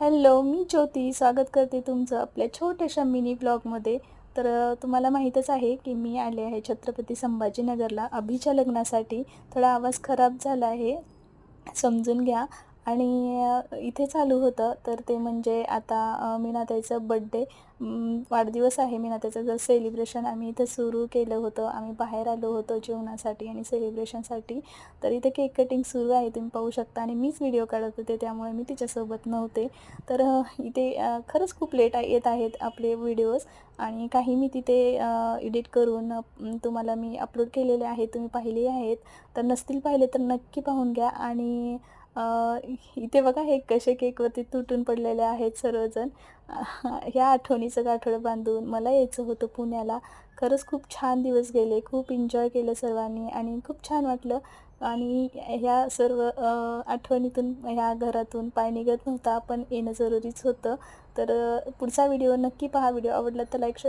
Hello मी ज्योती. स्वागत करते तुमचं आपल्या छोट्याशा मिनी ब्लॉगमध्ये. तर तुम्हाला माहीतच आहे की मी आले आहे छत्रपती संभाजीनगरला अभिच्या लग्नासाठी. थोडा आवाज खराब झाला आहे. समजून घ्या. आणि इथे चालू होतं. तर ते म्हणजे आता अ, मीनाताईचं बड्डे वाढदिवस आहे मीनाताईचं. जर सेलिब्रेशन आम्ही इथे सुरू केलं होतं आम्ही बाहेर आलो होतो जेवणासाठी आणि सेलिब्रेशनसाठी तर इथे केक कटिंग सुरू आहे तुम्ही पाहू शकता. आणि मीच व्हिडिओ काढत होते त्यामुळे मी तिच्यासोबत नव्हते. तर इथे खरंच खूप लेट येत आहेत आपले व्हिडिओज आणि काही मी तिथे एडिट करून तुम्हाला मी अपलोड केलेले आहेत तुम्ही पाहिले आहेत. तर नसतील पाहिले तर नक्की पाहून घ्या. आणि इथे बघा हे कसे केकवरती तुटून पडलेले आहेत सर्वजण. ह्या आठवणीचं गाठोडं बांधून मला यायचं होतं पुण्याला. खरंच खूप छान दिवस गेले खूप एन्जॉय केलं सर्वांनी आणि खूप छान वाटलं. आणि ह्या सर्व आठवणीतून ह्या घरातून पाय निघत नव्हता पण येणं जरुरीच होतं. तर पुढचा व्हिडिओ नक्की पहा. व्हिडिओ आवडला तर लाईक शेअर